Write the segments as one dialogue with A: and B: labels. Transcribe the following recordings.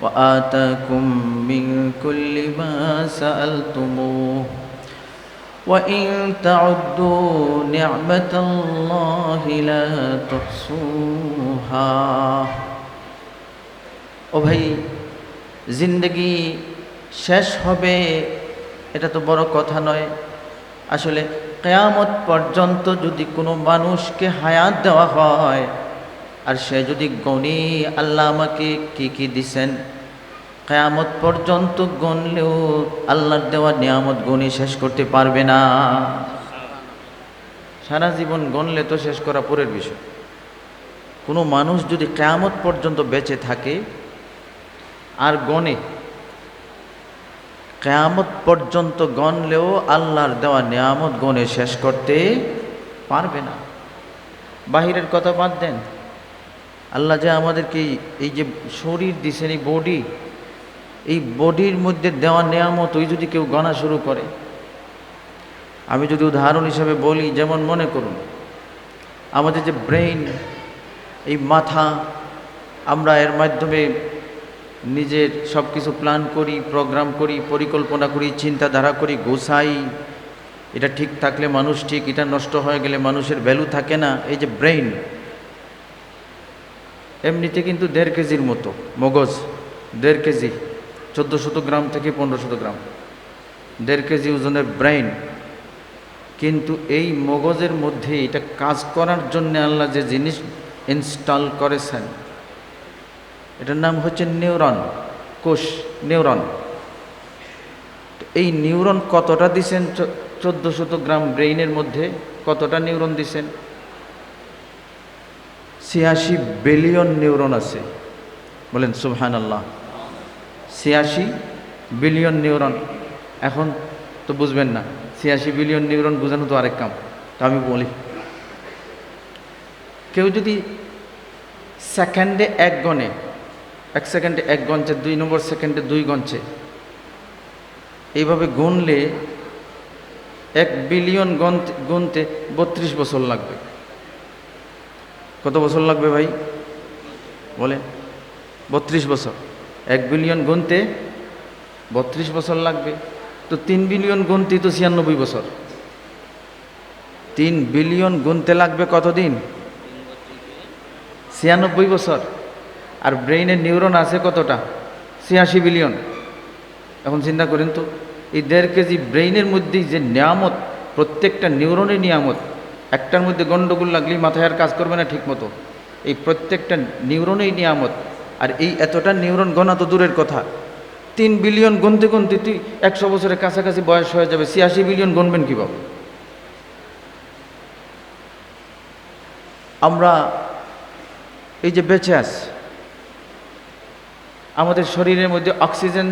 A: وآتاكم من كل ما سألتموه وإن تعدوا نعمة الله لا تحصوها ও ভাই জিন্দগি শেষ হবে এটা তো বড় কথা নয় আসলে কেয়ামত পর্যন্ত যদি কোনো মানুষকে হায়াত দেওয়া হয় আর সে যদি গণি, আল্লাহ আমাকে কি কি দিছেন? কেয়ামত পর্যন্ত গণলেও আল্লাহর দেওয়া নিয়ামত গণি শেষ করতে পারবে না। সারা জীবন গণলে তো শেষ করা পরের বিষয়। কোনো মানুষ যদি কেয়ামত পর্যন্ত বেঁচে থাকে, আর গণে, কেয়ামত পর্যন্ত গণলেও আল্লাহর দেওয়া নিয়ামত গণে শেষ করতে পারবে না। বাহিরের কথা বাদ দেন। আল্লাহ যে আমাদেরকে এই- যে শরীর দিছেন, এই বডি এই বডির মধ্যে দেওয়া নিয়ামত, ওই যদি কেউ গণা শুরু করে। আমি যদি উদাহরণ হিসাবে বলি, যেমন মনে করুন, আমাদের যে ব্রেইন এই মাথা, আমরা এর মাধ্যমে নিজের সব কিছু প্ল্যান করি প্রোগ্রাম করি, পরিকল্পনা করি, চিন্তাধারা করি, গোছাই। এটা ঠিক থাকলে মানুষ ঠিক, এটা নষ্ট হয়ে গেলে মানুষের ভ্যালু থাকে না। এই যে ব্রেইন এমনিতে কিন্তু দেড় কেজির মতো, মগজ, দেড় কেজি, চোদ্দ শত গ্রাম থেকে পনেরো শত গ্রাম। দেড় কেজি ওজনের ব্রেইন। কিন্তু এই মগজের মধ্যে এটা কাজ করার জন্য আল্লাহ যে জিনিস ইনস্টল করেছেন, এটার নাম হচ্ছে নিউরন, কোষ, নিউরন। এই নিউরন কতটা দিছেন চোদ্দ শত গ্রাম ব্রেইনের মধ্যে, কতটা নিউরন দিছেন? ছিয়াশি বিলিয়ন নিউরন আছে। বলেন সুবহান আল্লাহ ছিয়াশি বিলিয়ন নিউরন। এখন তো বুঝবেন না, ছিয়াশি বিলিয়ন নিউরন বোঝানো তো আরেক কাম। তো আমি বলি, কেউ যদি সেকেন্ডে এক গণে, এক সেকেন্ডে এক গঞ্চে দুই নম্বর সেকেন্ডে দুই গঞ্চে এইভাবে গুনলে এক বিলিয়ন গণতে, গুনতে বত্রিশ বছর লাগবে। কত বছর লাগবে ভাই? বলে বত্রিশ বছর। এক বিলিয়ন গুনতে বত্রিশ বছর লাগবে। তো তিন বিলিয়ন গুনতেই তো ছিয়ানব্বই বছর। তিন বিলিয়ন গুনতে লাগবে কতদিন? ছিয়ানব্বই বছর। আর ব্রেইনের নিউরন আছে কতটা? ছিয়াশি বিলিয়ন। এখন চিন্তা করেন তো, এই দেড় কেজি ব্রেইনের মধ্যেই যে নিয়ামত, প্রত্যেকটা নিউরনের নিয়ামত একটার মধ্যে গণ্ডগোল লাগলেই মাথায় আর কাজ করবে না ঠিক মতো এই প্রত্যেকটা নিউরনেই নিয়ামত। আর এই এতটা নিউরন গণা তো দূরের কথা। তিন বিলিয়ন গুনতে গুনতে তুই একশো বছরের কাছাকাছি বয়স হয়ে যাবে। ছিয়াশি বিলিয়ন গুনবেন কীভাবে? আমরা এই যে বেঁচে আছি, আমাদের শরীরের মধ্যে অক্সিজেন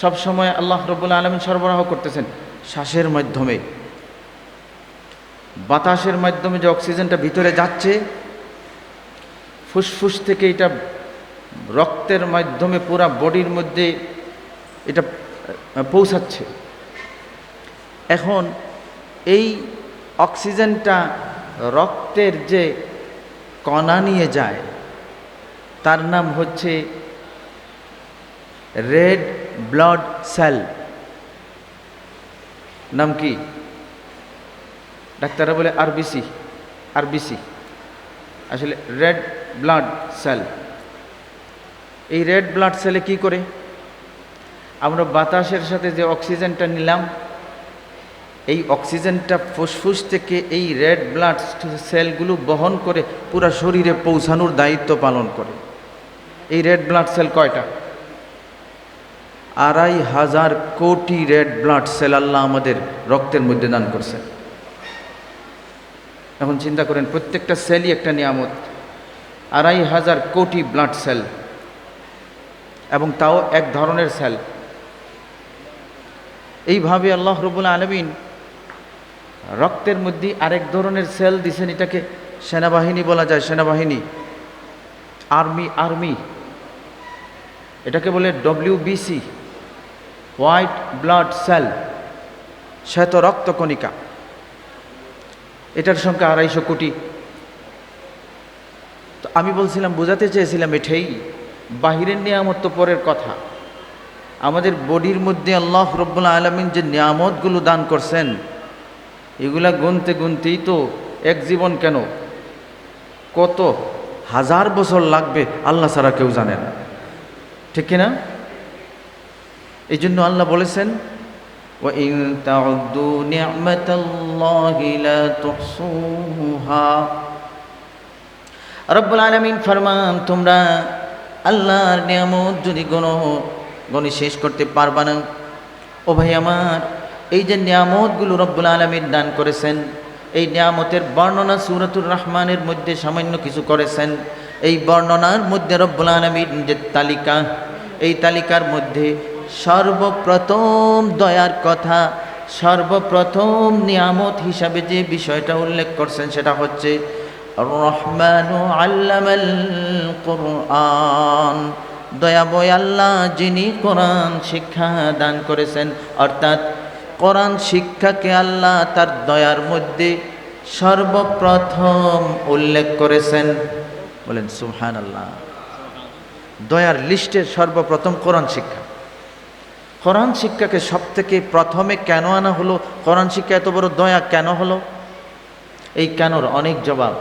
A: সবসময় আল্লাহ রব্বুল্লা আলমিন সরবরাহ করতেছেন। শ্বাসের মাধ্যমে। বাতাসের মাধ্যমে যে অক্সিজেনটা ভিতরে যাচ্ছে, ফুসফুস থেকে এটা রক্তের মাধ্যমে পুরা বডির মধ্যে এটা পৌঁছাচ্ছে। এখন এই অক্সিজেনটা রক্তের যে কণা নিয়ে যায়, তার নাম হচ্ছে রেড ব্লাড সেল। নাম কি? ডাক্তাররা বলে আরবিসি আরবিসি। আসলে রেড ব্লাড সেল। এই রেড ব্লাড সেলে কি করে? আমরা বাতাসের সাথে যে অক্সিজেনটা নিলাম, এই অক্সিজেনটা ফুসফুস থেকে এই রেড ব্লাড সেলগুলো বহন করে পুরো শরীরে পৌঁছানোর দায়িত্ব পালন করে। এই রেড ব্লাড সেল কয়টা? আড়াই হাজার কোটি রেড ব্লাড সেল আল্লাহ আমাদের রক্তের মধ্যে দান করছে এখন চিন্তা করেন, প্রত্যেকটা সেলই একটা নিয়ামত। আড়াই হাজার কোটি ব্লাড সেল এবং তাও এক ধরনের সেল এইভাবে আল্লাহ রবুল আলমিন রক্তের মধ্যে আরেক ধরনের সেল দিছেন, এটাকে সেনাবাহিনী বলা যায়, সেনাবাহিনী। আর্মি আর্মি এটাকে বলে ডব্লিউবিসি হোয়াইট ব্লাড সেল শ্বেত রক্তকণিকা এটার সংখ্যা আড়াইশো কোটি। তো আমি বলছিলাম, বোঝাতে চেয়েছিলাম এটাই, বাহিরের নিয়ামত তো পরের কথা। আমাদের বডির মধ্যে আল্লাহ রব্বুল আলমিন যে নিয়ামতগুলো দান করছেন, এগুলা গুনতে গুনতেই তো এক জীবন কেন? কত হাজার বছর লাগবে আল্লাহ ছাড়া কেউ জানে না। ঠিক কিনা? এই জন্য আল্লাহ বলেছেন وَإِن تَعُدُّوا نِعْمَةَ اللَّهِ لَا تُحْصُوهَا রব্বুল আলমিন ফরমান তোমরা আল্লাহর নিয়ামত যদি গণ গণে শেষ করতে পারবা না ও ভাই আমার এই যে নিয়ামতগুলো রব্বুল আলমিন দান করেছেন এই নিয়ামতের বর্ণনা সুরতুর রহমানের মধ্যে সামান্য কিছু করেছেন এই বর্ণনার মধ্যে রব্বুল আলমীর যে তালিকা এই তালিকার মধ্যে সর্বপ্রথম দয়ার কথা, সর্বপ্রথম নিয়ামত হিসাবে যে বিষয়টা উল্লেখ করছেন সেটা হচ্ছে, রহমান আল্লামাল কোরআন। দয়াবয় আল্লাহ যিনি কোরআন শিক্ষা দান করেছেন, অর্থাৎ কোরআন শিক্ষাকে আল্লাহ তার দয়ার মধ্যে সর্বপ্রথম উল্লেখ করেছেন। বলেন সুহান আল্লাহ দয়ার লিস্টের সর্বপ্রথম কোরআন শিক্ষা। কোরআন শিক্ষাকে সব থেকে প্রথমে কেন আনা হলো? কোরআন শিক্ষা এত বড় দয়া কেন হলো? এই কেনর অনেক জবাব।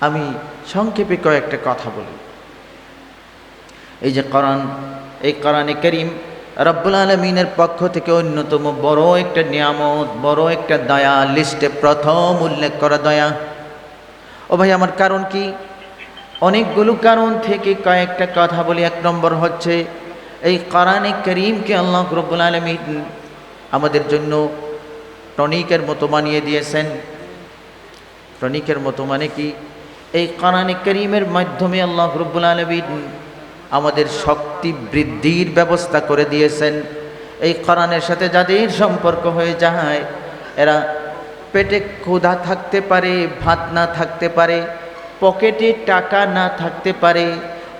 A: আমি সংক্ষেপে কয়েকটা কথা বলি। এই যে কোরআন, এই কোরআনে করিম রব্বুল আলমিনের পক্ষ থেকে অন্যতম বড় একটা নিয়ামত, বড় একটা দয়া লিস্টে প্রথম উল্লেখ করা দয়া। ও ভাই, আমার কারণ কি? অনেকগুলো কারণ থেকে কয়েকটা কথা বলি। এক নম্বর হচ্ছে এই কোরআনে করিমকে আল্লাহ রব্বুল আলমিন আমাদের জন্য টনিকের মতো বানিয়ে দিয়েছেন। টনিকের মতো মানে কি? এই কোরআনে করিমের মাধ্যমে আল্লাহ রব্বুল আলমিন আমাদের শক্তি বৃদ্ধির ব্যবস্থা করে দিয়েছেন। এই কোরআনের সাথে যাদের সম্পর্ক হয়ে যায়, এরা পেটে ক্ষুধা থাকতে পারে, ভাত না থাকতে পারে, পকেটে টাকা না থাকতে পারে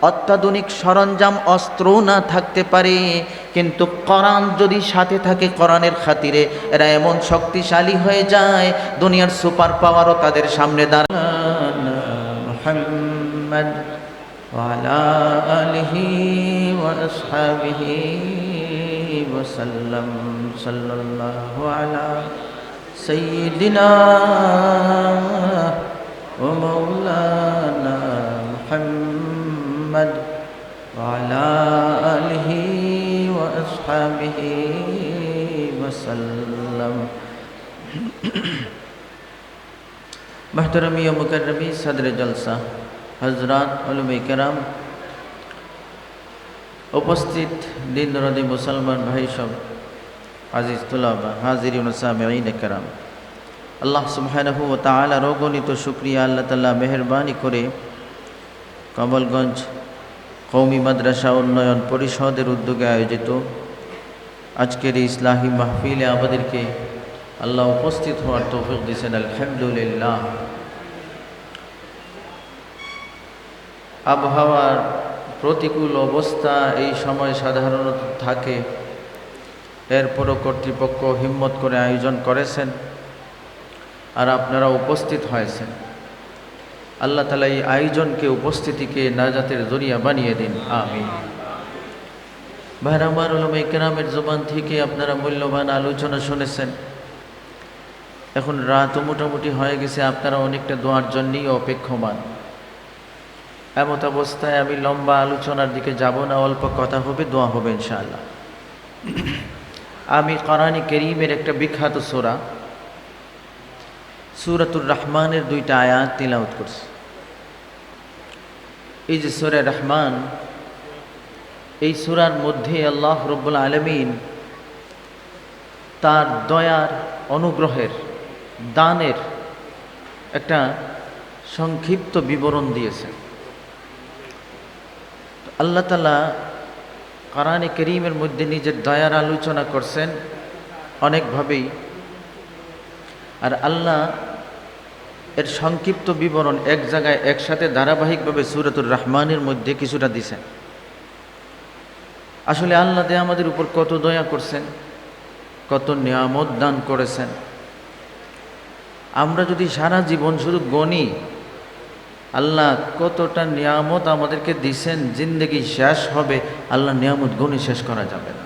A: অত্যাধুনিক সরঞ্জাম অস্ত্র না থাকতে পারে কিন্তু কোরআন যদি সাথে থাকে কোরআনের খাতিরে এরা এমন শক্তিশালী হয়ে যায় দুনিয়ার সুপার পাওয়ারও তাদের সামনে দাঁড়ান وعلى آله وأصحابه وسلم صلى الله على سيدنا ومولانا وعلى آله وأصحابه وسلم محترمي ومكرمي صدر جلسة হজরত অলমে কেরাম উপস্থিত দিন দরদি মুসলমান ভাই সব আজিজ তুলাবা হাজির সামিন কেরাম আল্লাহ সুবহানাহু ও তাআলা রগণিত শুক্রিয়া আল্লাহ তাআলা মেহরবানি করে কমলগঞ্জ কৌমি মাদ্রাসা উন্নয়ন পরিষদের উদ্যোগে আয়োজিত। আজকের এই ইসলাহী মাহফিলে আমাদেরকে আল্লাহ উপস্থিত হওয়ার তৌফিক দিয়েছেন, আলহামদুলিল্লাহ। আবহাওয়ার প্রতিকূল অবস্থা এই সময় সাধারণত থাকে। এরপরও কর্তৃপক্ষ হিম্মত করে আয়োজন করেছেন আর আপনারা উপস্থিত হয়েছেন। আল্লাহ তালা এই আয়োজনকে, উপস্থিতিকে নাজাতের জরিয়া বানিয়ে দিন। আমি ভাইরামার আলম কেরামের জবান থেকে আপনারা মূল্যবান আলোচনা শুনেছেন। এখন রাতও মোটামুটি হয়ে গেছে, আপনারা অনেকটা দোয়ার জন্যই অপেক্ষমান। এমত অবস্থায় আমি লম্বা আলোচনার দিকে যাব না, অল্প কথা হবে, দোয়া হবে ইনশাআল্লাহ। আমি করানি করিমের একটা বিখ্যাত সোরা সুরাতুর রহমানের দুইটা আয়াত তিলাউত করছি। এই যে সুরে রহমান, এই সুরার মধ্যে আল্লাহ রব্বুল আলমিন তার দয়ার, অনুগ্রহের, দানের একটা সংক্ষিপ্ত বিবরণ দিয়েছেন আল্লাহ তালা কোরআনে করিমের মধ্যে নিজের দয়ার আলোচনা করছেন, অনেকভাবেই। আর আল্লাহ এর সংক্ষিপ্ত বিবরণ এক জায়গায় একসাথে ধারাবাহিকভাবে সুরতুর রহমানের মধ্যে কিছুটা দিছেন আসলে আল্লাহ দে আমাদের উপর কত দয়া করছেন, কত নিয়ামত দান করেছেন। আমরা যদি সারা জীবন শুধু গণি, আল্লাহ কতটা নিয়ামত আমাদেরকে দিছেন, জিন্দগি শেষ হবে, আল্লাহ নিয়ামত গণি শেষ করা যাবে না।